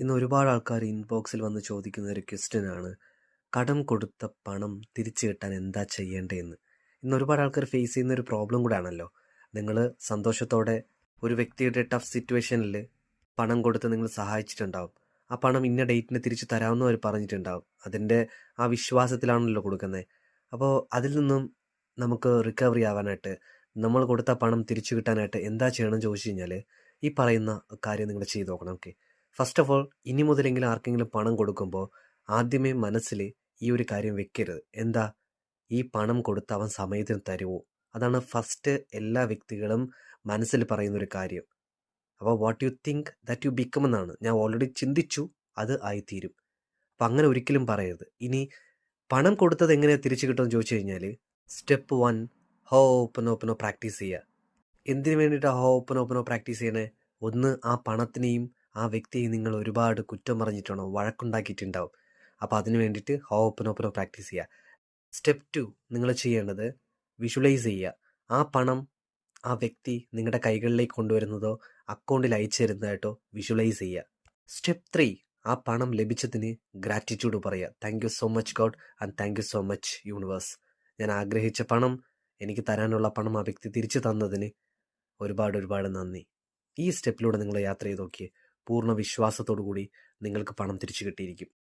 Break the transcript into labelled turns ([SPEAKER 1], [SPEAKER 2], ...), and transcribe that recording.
[SPEAKER 1] ഇന്ന് ഒരുപാട് ആൾക്കാർ ഇൻബോക്സിൽ വന്ന് ചോദിക്കുന്ന ഒരു ക്വസ്റ്റ്യനാണ് കടം കൊടുത്ത പണം തിരിച്ചു കിട്ടാൻ എന്താ ചെയ്യേണ്ടതെന്ന്? ഇന്ന് ഒരുപാട് ആൾക്കാർ ഫേസ് ചെയ്യുന്ന ഒരു പ്രോബ്ലം കൂടാണല്ലോ. നിങ്ങൾ സന്തോഷത്തോടെ ഒരു വ്യക്തിയുടെ ടഫ് സിറ്റുവേഷനിൽ പണം കൊടുത്ത് നിങ്ങൾ സഹായിച്ചിട്ടുണ്ടാവും. ആ പണം ഇന്ന ഡേറ്റിന് തിരിച്ചു തരാമെന്ന് അവർ പറഞ്ഞിട്ടുണ്ടാവും. അതിന്റെ ആ വിശ്വാസത്തിലാണല്ലോ കൊടുക്കുന്നത് അപ്പോൾ അതിൽ നിന്നും നമുക്ക് റിക്കവറി ആവാനായിട്ട് നമ്മൾ കൊടുത്ത പണം തിരിച്ചു കിട്ടാനായിട്ട് എന്താ ചെയ്യണം ചോദിച്ചു കഴിഞ്ഞാൽ ഈ പറയുന്ന കാര്യം നിങ്ങൾ ചെയ്തു നോക്കണം ഓക്കെ ഫസ്റ്റ് ഓഫ് ഓൾ ഇനി മുതലെങ്കിലും ആർക്കെങ്കിലും പണം കൊടുക്കുമ്പോൾ ആദ്യമേ മനസ്സിൽ ഈ ഒരു കാര്യം വെക്കരുത്. എന്താ? ഈ പണം കൊടുത്ത് അവൻ സമയത്തിന് തരുമോ അതാണ് ഫസ്റ്റ് എല്ലാ വ്യക്തികളും മനസ്സിൽ പറയുന്ന ഒരു കാര്യം. അപ്പോൾ what you think that you become എന്നാണ്. ഞാൻ ഓൾറെഡി ചിന്തിച്ചു അത് ആയിത്തീരും. അപ്പം അങ്ങനെ ഒരിക്കലും പറയരുത്. ഇനി പണം കൊടുത്തത് എങ്ങനെ തിരിച്ചു കിട്ടുമെന്ന് ചോദിച്ചു കഴിഞ്ഞാൽ സ്റ്റെപ്പ് വൺ ഹോ ഓപ്പനോ ഓപ്പനോ പ്രാക്ടീസ് ചെയ്യുക. എന്തിനു വേണ്ടിയിട്ടാണ് ഹോ ഓപ്പനോ ഓപ്പനോ പ്രാക്ടീസ് ചെയ്യണേ? ഒന്ന് ആ പണത്തിനെയും ആ വ്യക്തിയെ നിങ്ങൾ ഒരുപാട് കുറ്റം പറഞ്ഞിട്ടുണ്ടോ വഴക്കുണ്ടാക്കിയിട്ടുണ്ടാവും? അപ്പോൾ അതിന് വേണ്ടിയിട്ട് ഹോ ഓപ്പനോ ഓപ്പനോ പ്രാക്ടീസ് ചെയ്യുക സ്റ്റെപ്പ് ടു നിങ്ങൾ ചെയ്യേണ്ടത് വിഷ്വലൈസ് ചെയ്യുക ആ പണം ആ വ്യക്തി നിങ്ങളുടെ കൈകളിലേക്ക് കൊണ്ടുവരുന്നതോ അക്കൗണ്ടിൽ അയച്ചു തരുന്നതായിട്ടോ വിഷ്വലൈസ് ചെയ്യുക സ്റ്റെപ്പ് ത്രീ ആ പണം ലഭിച്ചതിന് ഗ്രാറ്റിറ്റ്യൂഡ് പറയുക thank you so much god and thank you so much universe. ഞാൻ ആഗ്രഹിച്ച പണം എനിക്ക് തരാനുള്ള പണം ആ വ്യക്തി തിരിച്ചു തന്നതിന് ഒരുപാട് ഒരുപാട് നന്ദി. ഈ സ്റ്റെപ്പിലൂടെ നിങ്ങൾ യാത്ര ചെയ്ത് നോക്കിയേ. പൂർണ വിശ്വാസത്തോടു കൂടി നിങ്ങൾക്ക് പണം തിരിച്ചു കിട്ടിയിരിക്കും.